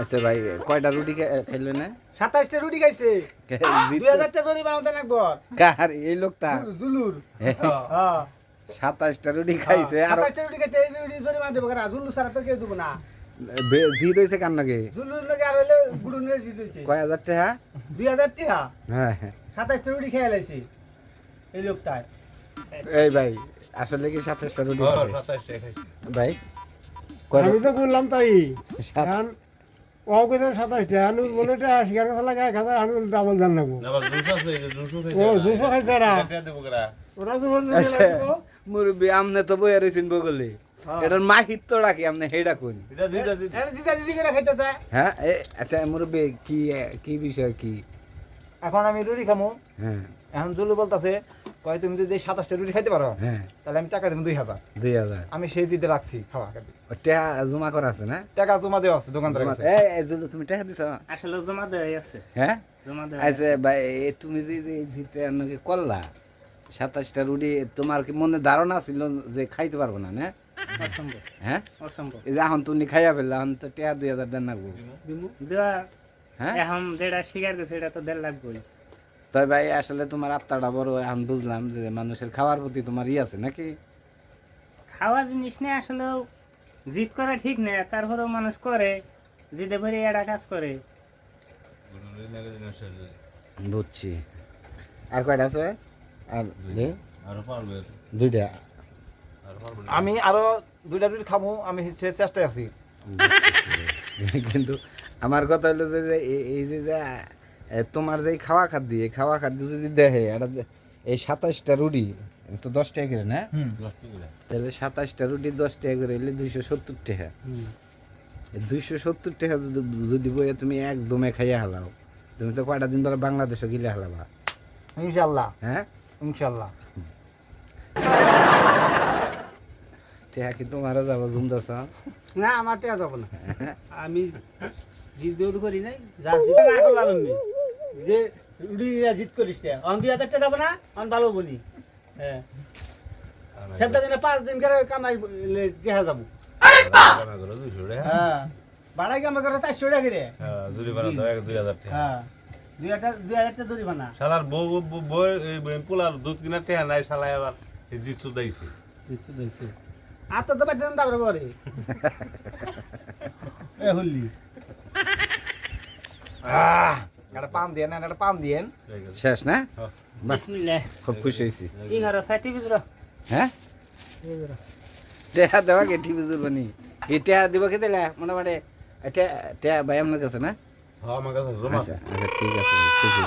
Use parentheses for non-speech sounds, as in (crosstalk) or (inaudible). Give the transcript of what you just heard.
আচ্ছা ভাই কয়টা রুটি খাইলে না? সাতাশটা রুটি খাইছে। দুই হাজারটা জরি বানাতে লাগবো। কার? এই লোকটা? জুলুর হ্যাঁ সাতাশটা রুটি খাইছে আর সাতাশটা রুটি খাইছে এই রুটি জরি বানাতে পারে জুলু সারা তো কেউ দেবো না। জিত হয়েছে কার নাকি? জুলুর লোক আর হইলে গুড়ু নিয়ে জিতেছে কয় হাজার টাকা? দুই হাজার টিহা হ্যাঁ হ্যাঁ। সাতাশটা রুটি খেয়ে লাইছে এই লোকটায়। এই ভাই আসলে কি সাতাশটা রুটি হ্যাঁ, খাইছে? ভাই? আমি তো বললাম তাই। এখন ও কেছে সাতাশটা আনু বলে শিকার কথা লাগে এক হাজার আনু ডাবল লাগবো ও দুশো খাইছে না টাকা দেবো কেরা? ওরা আচ্ছা, মুরব্বী আমনে তো বইয়া রয়েছেন বগলে। এটার মাহিত তো রাখি আমনে হেডা কোন হ্যাঁ এ, আচ্ছা মুরব্বী কি কি বিষয় কি? এখন আমি রুটি খামু। হ্যাঁ। এখন জুলু বলতাছে কয় তুমি যদি সাতাশটা রুটি খাইতে পারো হ্যাঁ। তাহলে আমি টাকা দেবো দুই হাজার। দুই হাজার। আমি সেই দিতে রাখছি খাওয়া খাবি ও জমা করা আছে না? টাকা জমা দেওয়া আছে দোকানদার এই তুমি দিছ? আসলে জমা দেওয়া আছে। হ্যাঁ? জমা দেওয়া আচ্ছা ভাই তুমি যে যে জিতে নাকি করলা? সাতাশটা রুটি তোমার কি মনে ধারণা ছিল যে খাইতে পারব না না? হ্যাঁ? অসম্ভব। এখন তুমি খাইয়া ফেললা এখন তো টেহা দুই হাজার দেন দেওয়া হ্যাঁ? এখন যেটা শিকার করছে এটা তো দেড় লাখ বই। তাই ভাই আসলে তোমার আত্মাটা বড় এখন বুঝলাম যে মানুষের খাওয়ার প্রতি তোমার ই আছে নাকি? খাওয়া জিনিস নিয়ে আসলে জিদ করা ঠিক না তারপরেও মানুষ করে জিদে ভরে এটা কাজ করে। বুঝছি। আর কয়টা আছে? আর যে আরও পারবে। দুইটা? আরও পারবে আমি আরও দুইটা রুটি খাব আমি সে চেষ্টায় আছি। কিন্তু আমার কথা হলো যে যে এই- এই যে তোমার যে খাওয়া খাদ্য এই খাওয়া খাদ্য যদি দেখে এটা এই সাতাশটা রুটি তো দশ টাকা করে না। তাহলে সাতাশটা রুটি দশ টাকা করে এলে দুইশো সত্তর টাকা। দুইশো সত্তর টাকা যদি যদি বইয়ে তুমি একদমে খাইয়া হালাও তুমি তো কয়টা দিন ধরে বাংলাদেশে গিলে হালাবা? ইনশাল্লাহ। হ্যাঁ? ইনশাল্লাহ। টাকা কি তোমারও যাব জুমদাস না আমার টাকা যাব না। (laughs) আমি জিত করি নাই যা না করলাম আমি। যে রুটি জিত করিস অন দুই হাজার টাকা যাব না অন ভালো বলি। হ্যাঁ। সেটা দিনে পাঁচ দিন করে কামাই কেহা যাব। করো টাকা। হ্যাঁ। বাড়াই কামাই করে চারশো টাকা রে হ্যাঁ, দুই হাজার টাকা। হ্যাঁ। দুই হাজার দুই হাজার টাকা দড়ি বানা। শালার বউ বউ- বউ এই বউ- পোলার দুধ কিনা টেহা নাই শালায় আবার এই জিতু দাইছে। আর তো তো বাচ্চা তারপরে পরে। (laughs) এ হল্লি। আহ! একটা পান দিয়ে না একটা পান দিয়ে শেষ না। বিসমিল্লাহ খুব খুশি হয়েছি এগারো ষাটি বিজর হ্যাঁ টেহা দেওয়া কে ঠিক বানি টেহা দিব কে দিলে মানে এটা টেহা ভাই আপনার কাছে না হ্যাঁ, আমার কাছে আচ্ছা আচ্ছা ঠিক আছে খুশি